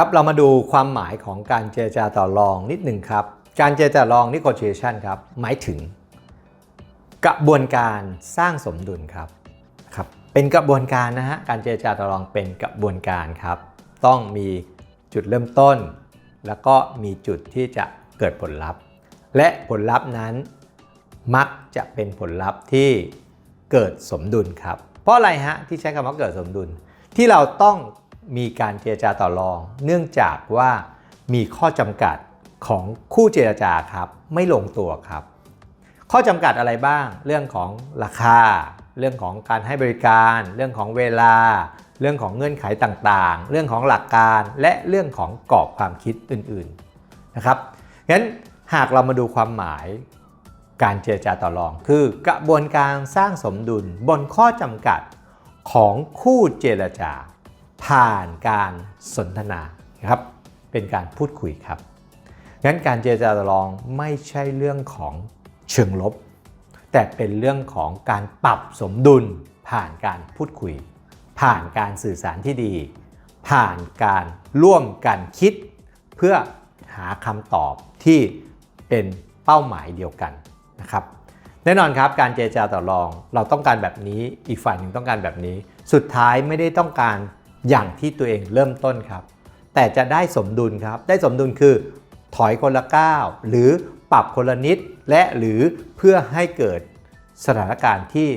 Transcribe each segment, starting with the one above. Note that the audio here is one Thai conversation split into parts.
ครับเรามาดูความหมายของการเจรจาต่อรองนิดหนึ่งครับ การเจรจาต่อรอง negotiation ครับหมายถึง กระบวนการสร้างสมดุลครับครับ เป็นกระบวนการนะฮะการเจรจาต่อรองเป็นกระบวนการครับ ต้องมีจุดเริ่มต้น แล้วก็มีจุดที่จะเกิดผลลัพธ์ และผลลัพธ์นั้น มักจะเป็นผลลัพธ์ที่เกิดสมดุลครับ เพราะอะไรฮะที่ใช้คำว่าเกิดสมดุล ที่เราต้อง มีการเจรจาต่อรอง เนื่องจากว่ามีข้อจำกัดของคู่เจรจาครับไม่ลงตัวครับ ข้อจำกัดอะไรบ้าง เรื่องของราคา เรื่องของการให้บริการ เรื่องของเวลา เรื่องของเงื่อนไขต่างๆ เรื่องของหลักการและเรื่องของกรอบความคิดอื่นๆนะครับงั้นหากเรามาดูความหมายการเจรจาต่อรอง คือกระบวนการสร้างสมดุลบนข้อจำกัดของคู่เจรจา ผ่านการสนทนาครับเป็นการพูดคุยครับ งั้นการเจรจาต่อรองไม่ใช่เรื่องของเชิงลบ แต่เป็นเรื่องของการปรับสมดุลผ่านการพูดคุย ผ่านการสื่อสารที่ดี ผ่านการร่วมกันคิด เพื่อหาคำตอบที่เป็นเป้าหมายเดียวกันนะครับแน่นอนครับการเจรจาต่อรอง เราต้องการแบบนี้อีกฝ่ายหนึ่งต้องการแบบนี้ สุดท้ายไม่ได้ต้องการ อย่างที่ตัวเองเริ่มต้นครับ แต่จะได้สมดุลครับ ได้สมดุลคือ ถอยคนละก้าวหรือปรับคนละนิดและหรือเพื่อให้เกิดสถานการณ์ที่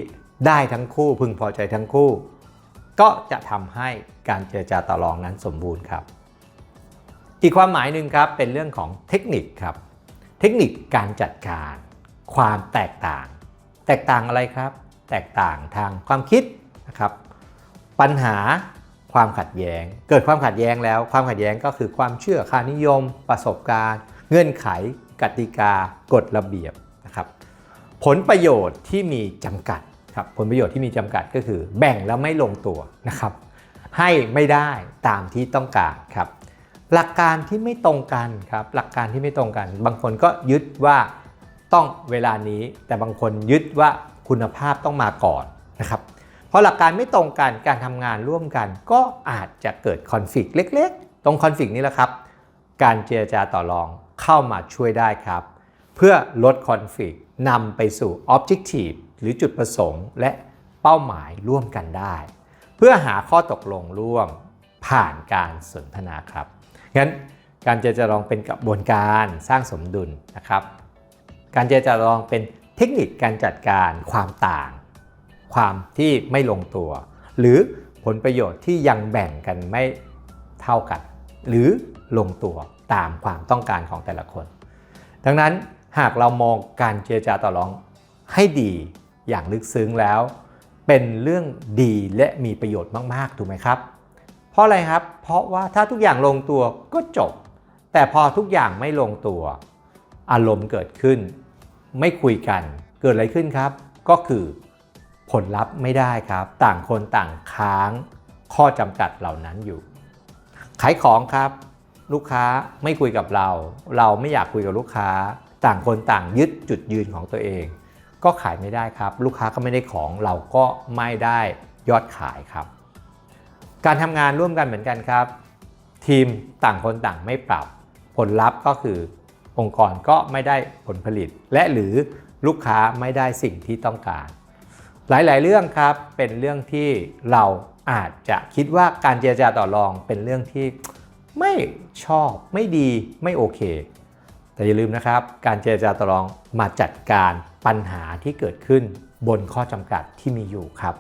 ได้ทั้งคู่พึงพอใจทั้งคู่ ก็จะทำให้การเจรจาต่อรองนั้นสมบูรณ์ครับ อีกความหมายหนึ่งครับเป็นเรื่องของเทคนิคครับ เทคนิคการจัดการ ความแตกต่าง แตกต่างอะไรครับ แตกต่างทางความคิดนะครับ ปัญหา ความขัดแย้ง เกิดความขัดแย้งแล้ว ความขัดแย้งก็คือความเชื่อค่านิยม ประสบการณ์ เงื่อนไข กติกา กฎระเบียบนะครับ ผลประโยชน์ที่มีจำกัดครับ ผลประโยชน์ที่มีจำกัดก็คือ แบ่งแล้วไม่ลงตัวนะครับ ให้ไม่ได้ตามที่ต้องการครับ หลักการที่ไม่ตรงกันครับ หลักการที่ไม่ตรงกัน บางคนก็ยึดว่าต้องเวลานี้ แต่บางคนยึดว่าคุณภาพต้องมาก่อนนะครับ พราะหลักการไม่ตรงกันการทำงานร่วมกัน ก็อาจจะเกิดคอนฟ lict เล็ก ๆ ตรงคอนฟ lict นี้แหละครับ การเจรจาต่อรองเข้ามาช่วยได้ครับ เพื่อลดคอนฟ lict นำไปสู่ objective หรือจุดประสงค์ และเป้าหมายร่วมกันได้ เพื่อหาข้อตกลงร่วมผ่านการสนทนาครับงั้นการเจรจาต่องเป็นกระบวนการสร้างสมดุลนะครับ การเจรจาต่อรองเป็นเทคนิคการจัดการความต่าง ความที่ไม่ลงตัว หรือผลประโยชน์ที่ยังแบ่งกันไม่เท่ากัน หรือลงตัวตามความต้องการของแต่ละคน ดังนั้นหากเรามองการเจรจาต่อรองให้ดีอย่างลึกซึ้งแล้ว เป็นเรื่องดีและมีประโยชน์มาก ๆ ถูกไหมครับ เพราะอะไรครับ เพราะว่าถ้าทุกอย่างลงตัวก็จบ แต่พอทุกอย่างไม่ลงตัว อารมณ์เกิดขึ้น ไม่คุยกัน เกิดอะไรขึ้นครับ ก็คือ ผลลัพธ์ไม่ได้ครับ ต่างคนต่างค้างข้อจำกัดเหล่านั้นอยู่ ขายของครับ ลูกค้าไม่คุยกับเรา เราไม่อยากคุยกับลูกค้า ต่างคนต่างยึดจุดยืนของตัวเอง ก็ขายไม่ได้ครับ ลูกค้าก็ไม่ได้ของเราก็ไม่ได้ยอดขายครับ การทำงานร่วมกันเหมือนกันครับ ทีมต่างคนต่างไม่ปรับ ผลลัพธ์ก็คือ องค์กรก็ไม่ได้ผลผลิต และหรือลูกค้าไม่ได้สิ่งที่ต้องการ หลาย ๆ เรื่องครับเป็นเรื่องที่เราอาจจะคิดว่าการเจรจาต่อรองเป็นเรื่องที่ไม่ชอบไม่ดีไม่โอเค แต่อย่าลืมนะครับ การเจรจาต่อรองมาจัดการปัญหาที่เกิดขึ้นบนข้อจำกัดที่มีอยู่ครับ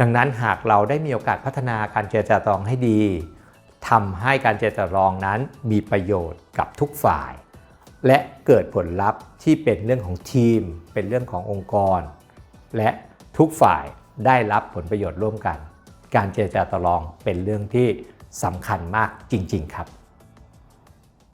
ดังนั้นหากเราได้มีโอกาสพัฒนาการเจรจาต่อรองให้ดีทำให้การเจรจาต่อรองนั้นมีประโยชน์กับทุกฝ่าย และเกิดผลลัพธ์ที่เป็นเรื่องของทีม เป็นเรื่องขององค์กร และ ทุกฝ่ายได้รับผลประโยชน์ร่วมกัน การเจรจาต่อรองเป็นเรื่องที่สำคัญมากจริง ๆ ครับ